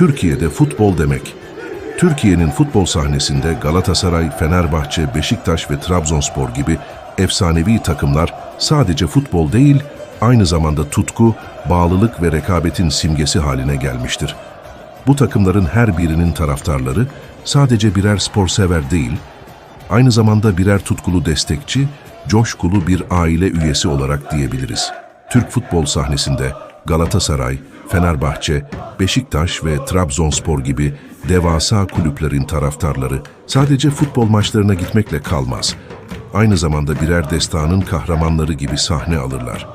Türkiye'de futbol demek. Türkiye'nin futbol sahnesinde Galatasaray, Fenerbahçe, Beşiktaş ve Trabzonspor gibi efsanevi takımlar sadece futbol değil, aynı zamanda tutku, bağlılık ve rekabetin simgesi haline gelmiştir. Bu takımların her birinin taraftarları sadece birer sporsever değil, aynı zamanda birer tutkulu destekçi, coşkulu bir aile üyesi olarak diyebiliriz. Türk futbol sahnesinde Galatasaray, Fenerbahçe, Beşiktaş ve Trabzonspor gibi devasa kulüplerin taraftarları sadece futbol maçlarına gitmekle kalmaz. Aynı zamanda birer destanın kahramanları gibi sahne alırlar.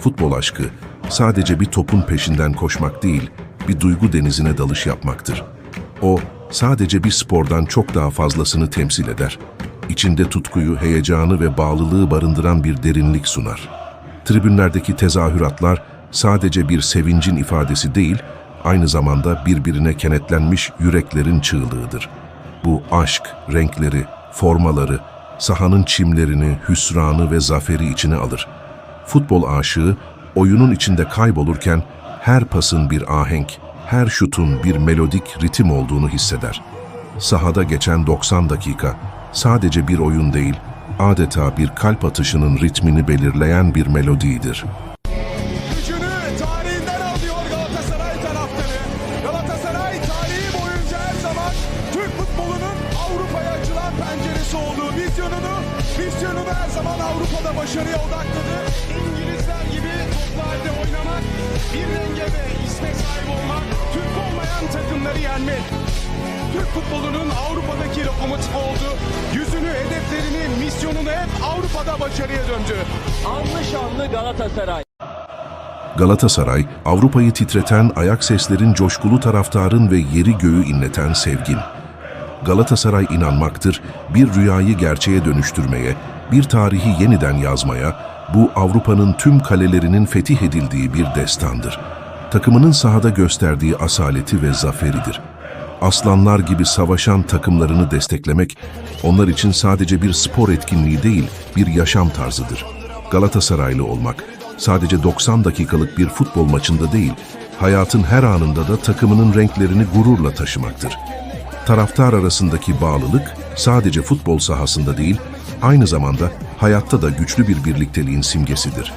Futbol aşkı sadece bir topun peşinden koşmak değil, bir duygu denizine dalış yapmaktır. O sadece bir spordan çok daha fazlasını temsil eder. İçinde tutkuyu, heyecanı ve bağlılığı barındıran bir derinlik sunar. Tribünlerdeki tezahüratlar sadece bir sevincin ifadesi değil, aynı zamanda birbirine kenetlenmiş yüreklerin çığlığıdır. Bu aşk, renkleri, formaları, sahanın çimlerini, hüsranı ve zaferi içine alır. Futbol aşığı oyunun içinde kaybolurken her pasın bir ahenk, her şutun bir melodik ritim olduğunu hisseder. Sahada geçen 90 dakika sadece bir oyun değil, adeta bir kalp atışının ritmini belirleyen bir melodidir. Başarıya odakladı. İngilizler gibi toplu halde oynamak, bir renge ve isme sahip olmak, Türk olmayan takımları yenmek. Türk futbolunun Avrupa'daki lokomotif oldu. Yüzünü, hedeflerini, misyonunu hep Avrupa'da başarıya döndü. Anlı şanlı Galatasaray. Galatasaray, Avrupa'yı titreten ayak seslerin coşkulu taraftarın ve yeri göğü inleten sevgin. Galatasaray inanmaktır, bir rüyayı gerçeğe dönüştürmeye, bir tarihi yeniden yazmaya, bu Avrupa'nın tüm kalelerinin fetih edildiği bir destandır. Takımının sahada gösterdiği asaleti ve zaferidir. Aslanlar gibi savaşan takımlarını desteklemek, onlar için sadece bir spor etkinliği değil, bir yaşam tarzıdır. Galatasaraylı olmak, sadece 90 dakikalık bir futbol maçında değil, hayatın her anında da takımının renklerini gururla taşımaktır. Taraftar arasındaki bağlılık sadece futbol sahasında değil, aynı zamanda hayatta da güçlü bir birlikteliğin simgesidir.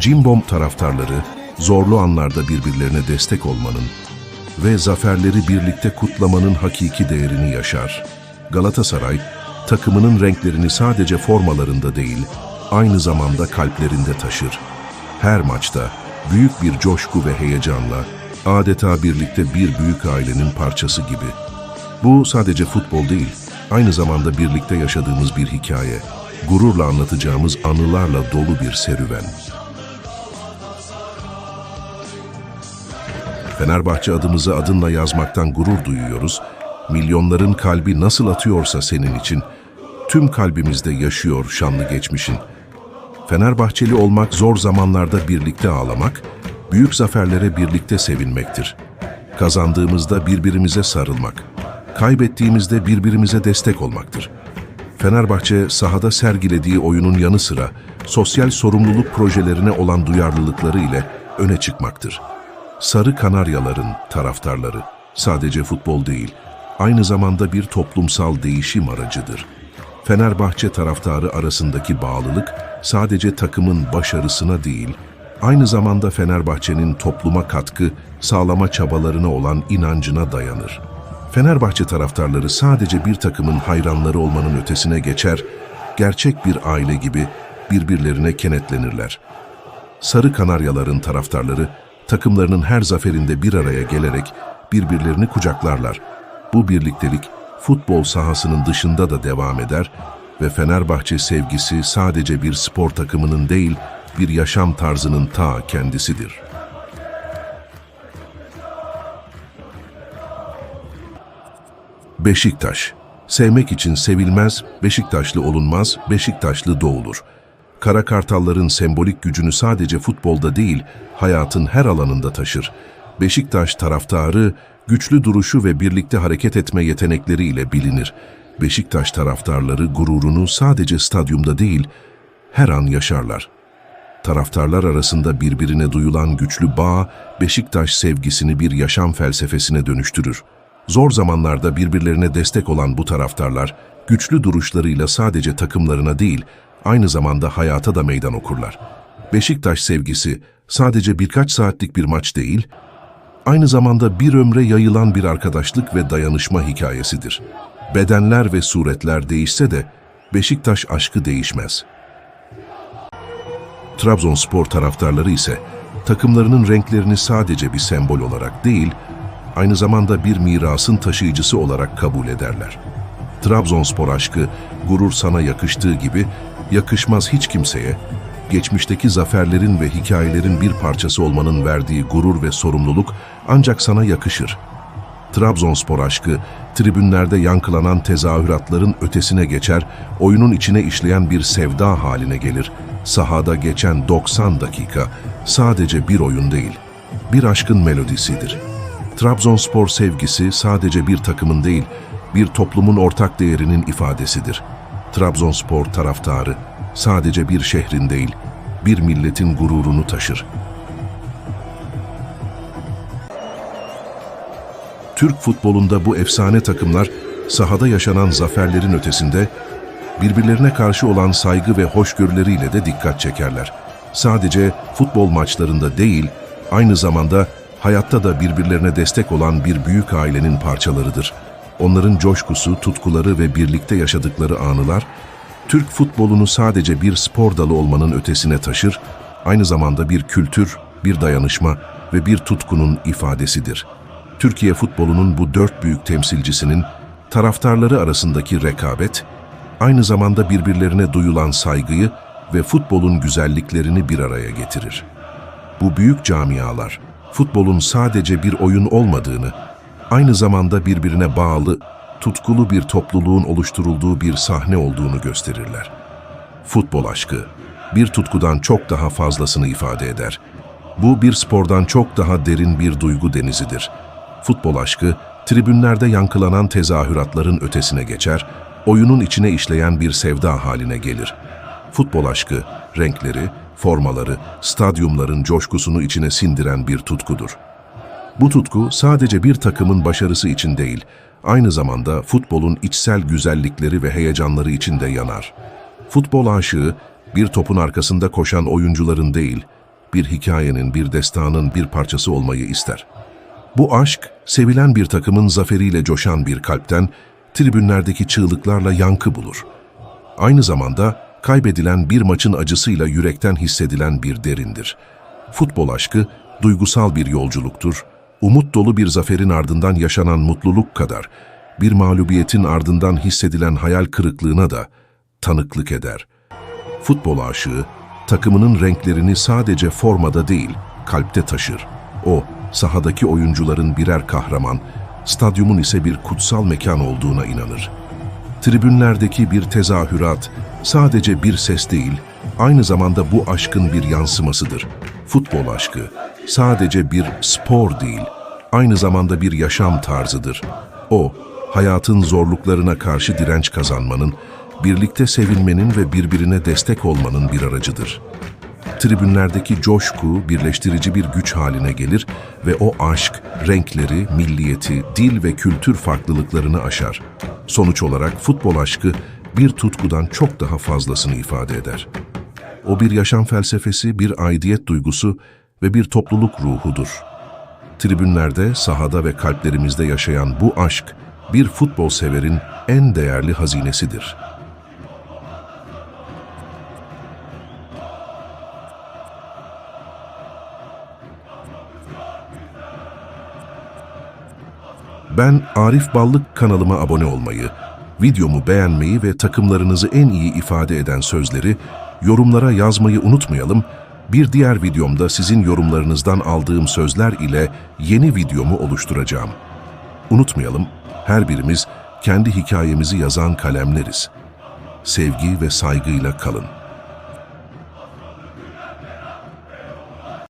Cimbom taraftarları zorlu anlarda birbirlerine destek olmanın ve zaferleri birlikte kutlamanın hakiki değerini yaşar. Galatasaray, takımının renklerini sadece formalarında değil, aynı zamanda kalplerinde taşır. Her maçta büyük bir coşku ve heyecanla, adeta birlikte bir büyük ailenin parçası gibi. Bu sadece futbol değil, aynı zamanda birlikte yaşadığımız bir hikaye, gururla anlatacağımız anılarla dolu bir serüven. Fenerbahçe adımızı adınla yazmaktan gurur duyuyoruz. Milyonların kalbi nasıl atıyorsa senin için, tüm kalbimizde yaşıyor şanlı geçmişin. Fenerbahçeli olmak zor zamanlarda birlikte ağlamak, büyük zaferlere birlikte sevinmektir. Kazandığımızda birbirimize sarılmak, kaybettiğimizde birbirimize destek olmaktır. Fenerbahçe sahada sergilediği oyunun yanı sıra sosyal sorumluluk projelerine olan duyarlılıkları ile öne çıkmaktır. Sarı Kanaryaların taraftarları sadece futbol değil, aynı zamanda bir toplumsal değişim aracıdır. Fenerbahçe taraftarı arasındaki bağlılık sadece takımın başarısına değil, aynı zamanda Fenerbahçe'nin topluma katkı sağlama çabalarına olan inancına dayanır. Fenerbahçe taraftarları sadece bir takımın hayranları olmanın ötesine geçer, gerçek bir aile gibi birbirlerine kenetlenirler. Sarı Kanaryaların taraftarları takımlarının her zaferinde bir araya gelerek birbirlerini kucaklarlar. Bu birliktelik futbol sahasının dışında da devam eder ve Fenerbahçe sevgisi sadece bir spor takımının değil, bir yaşam tarzının ta kendisidir. Beşiktaş. Sevmek için sevilmez, Beşiktaşlı olunmaz, Beşiktaşlı doğulur. Kara Kartalların sembolik gücünü sadece futbolda değil, hayatın her alanında taşır. Beşiktaş taraftarı, güçlü duruşu ve birlikte hareket etme yetenekleriyle bilinir. Beşiktaş taraftarları gururunu sadece stadyumda değil, her an yaşarlar. Taraftarlar arasında birbirine duyulan güçlü bağ, Beşiktaş sevgisini bir yaşam felsefesine dönüştürür. Zor zamanlarda birbirlerine destek olan bu taraftarlar, güçlü duruşlarıyla sadece takımlarına değil, aynı zamanda hayata da meydan okurlar. Beşiktaş sevgisi sadece birkaç saatlik bir maç değil, aynı zamanda bir ömre yayılan bir arkadaşlık ve dayanışma hikayesidir. Bedenler ve suretler değişse de Beşiktaş aşkı değişmez. Trabzonspor taraftarları ise takımlarının renklerini sadece bir sembol olarak değil, aynı zamanda bir mirasın taşıyıcısı olarak kabul ederler. Trabzonspor aşkı gurur sana yakıştığı gibi yakışmaz hiç kimseye, geçmişteki zaferlerin ve hikayelerin bir parçası olmanın verdiği gurur ve sorumluluk ancak sana yakışır. Trabzonspor aşkı, tribünlerde yankılanan tezahüratların ötesine geçer, oyunun içine işleyen bir sevda haline gelir. Sahada geçen 90 dakika sadece bir oyun değil, bir aşkın melodisidir. Trabzonspor sevgisi sadece bir takımın değil, bir toplumun ortak değerinin ifadesidir. Trabzonspor taraftarı sadece bir şehrin değil, bir milletin gururunu taşır. Türk futbolunda bu efsane takımlar sahada yaşanan zaferlerin ötesinde birbirlerine karşı olan saygı ve hoşgörüleriyle de dikkat çekerler. Sadece futbol maçlarında değil, aynı zamanda hayatta da birbirlerine destek olan bir büyük ailenin parçalarıdır. Onların coşkusu, tutkuları ve birlikte yaşadıkları anılar, Türk futbolunu sadece bir spor dalı olmanın ötesine taşır, aynı zamanda bir kültür, bir dayanışma ve bir tutkunun ifadesidir. Türkiye futbolunun bu dört büyük temsilcisinin taraftarları arasındaki rekabet, aynı zamanda birbirlerine duyulan saygıyı ve futbolun güzelliklerini bir araya getirir. Bu büyük camialar, futbolun sadece bir oyun olmadığını, aynı zamanda birbirine bağlı, tutkulu bir topluluğun oluşturulduğu bir sahne olduğunu gösterirler. Futbol aşkı, bir tutkudan çok daha fazlasını ifade eder. Bu bir spordan çok daha derin bir duygu denizidir. Futbol aşkı, tribünlerde yankılanan tezahüratların ötesine geçer, oyunun içine işleyen bir sevda haline gelir. Futbol aşkı, renkleri, formaları, stadyumların coşkusunu içine sindiren bir tutkudur. Bu tutku sadece bir takımın başarısı için değil, aynı zamanda futbolun içsel güzellikleri ve heyecanları için de yanar. Futbol aşığı, bir topun arkasında koşan oyuncuların değil, bir hikayenin, bir destanın bir parçası olmayı ister. Bu aşk, sevilen bir takımın zaferiyle coşan bir kalpten, tribünlerdeki çığlıklarla yankı bulur. Aynı zamanda kaybedilen bir maçın acısıyla yürekten hissedilen bir derindir. Futbol aşkı duygusal bir yolculuktur. Umut dolu bir zaferin ardından yaşanan mutluluk kadar bir mağlubiyetin ardından hissedilen hayal kırıklığına da tanıklık eder. Futbol aşığı takımının renklerini sadece formada değil, kalpte taşır. O, sahadaki oyuncuların birer kahraman, stadyumun ise bir kutsal mekan olduğuna inanır. Tribünlerdeki bir tezahürat sadece bir ses değil, aynı zamanda bu aşkın bir yansımasıdır. Futbol aşkı sadece bir spor değil, aynı zamanda bir yaşam tarzıdır. O, hayatın zorluklarına karşı direnç kazanmanın, birlikte sevilmenin ve birbirine destek olmanın bir aracıdır. Tribünlerdeki coşku birleştirici bir güç haline gelir ve o aşk, renkleri, milliyeti, dil ve kültür farklılıklarını aşar. Sonuç olarak futbol aşkı bir tutkudan çok daha fazlasını ifade eder. O bir yaşam felsefesi, bir aidiyet duygusu ve bir topluluk ruhudur. Tribünlerde, sahada ve kalplerimizde yaşayan bu aşk, bir futbol severin en değerli hazinesidir. Ben Arif Ballık kanalıma abone olmayı, videomu beğenmeyi ve takımlarınızı en iyi ifade eden sözleri yorumlara yazmayı unutmayalım. Bir diğer videomda sizin yorumlarınızdan aldığım sözler ile yeni videomu oluşturacağım. Unutmayalım, her birimiz kendi hikayemizi yazan kalemleriz. Sevgi ve saygıyla kalın.